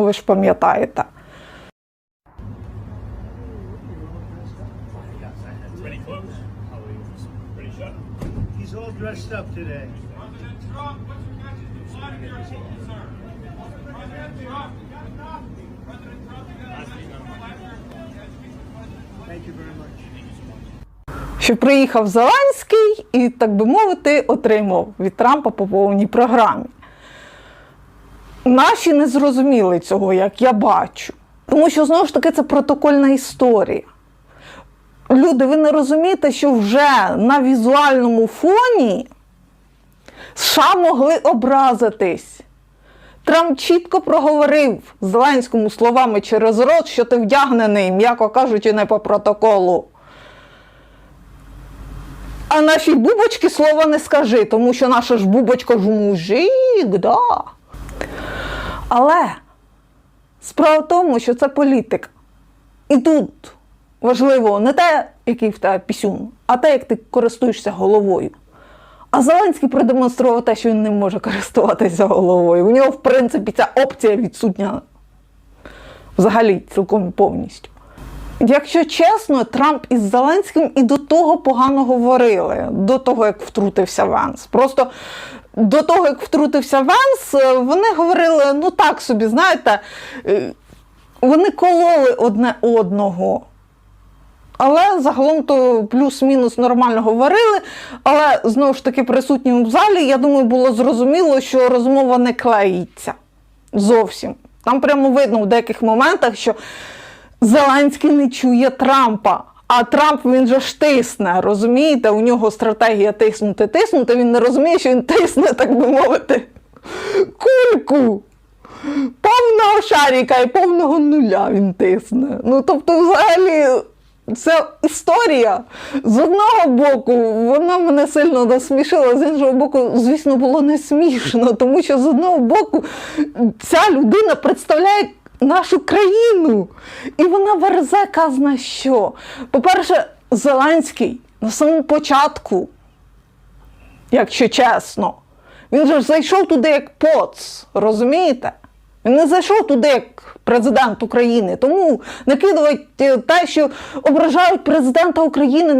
ви ж пам'ятаєте. Що приїхав Зеленський і, так би мовити, отримав від Трампа по повній програмі. Наші не зрозуміли цього, як я бачу. Тому що знову ж таки це протокольна історія. Люди, ви не розумієте, що вже на візуальному фоні США могли образитись. Трамп чітко проговорив Зеленському словами через рот, що ти вдягнений, м'яко кажучи, не по протоколу. А нашій бубочці слова не скажи, тому що наша ж бубочка ж мужик, да. Але справа в тому, що це політика. І тут важливо не те, який в тебе пісюн, а те, як ти користуєшся головою. А Зеленський продемонстрував те, що він не може користуватися головою. У нього, в принципі, ця опція відсутня взагалі цілком повністю. Якщо чесно, Трамп із Зеленським і до того погано говорили, до того, як втрутився Венс. Просто до того, як втрутився Венс, е, вони говорили, ну так собі, знаєте, е, вони кололи одне одного. Але загалом то плюс-мінус нормально говорили. Але знову ж таки присутнім в залі, я думаю, було зрозуміло, що розмова не клеїться зовсім. Там прямо видно в деяких моментах, що Зеленський не чує Трампа. А Трамп він же ж тисне, розумієте? У нього стратегія тиснути, тиснути. Він не розуміє, що він тисне, так би мовити, кульку. Повного шаріка і повного нуля він тисне. Ну тобто, взагалі, це історія. З одного боку, вона мене сильно насмішила, з іншого боку, звісно, було не смішно, тому що з одного боку ця людина представляє нашу країну. І вона верзе казна що. По-перше, Зеленський на самому початку, якщо чесно, він же зайшов туди як поц, розумієте? Він не зайшов туди як президент України. Тому накидувати те, що ображають президента України.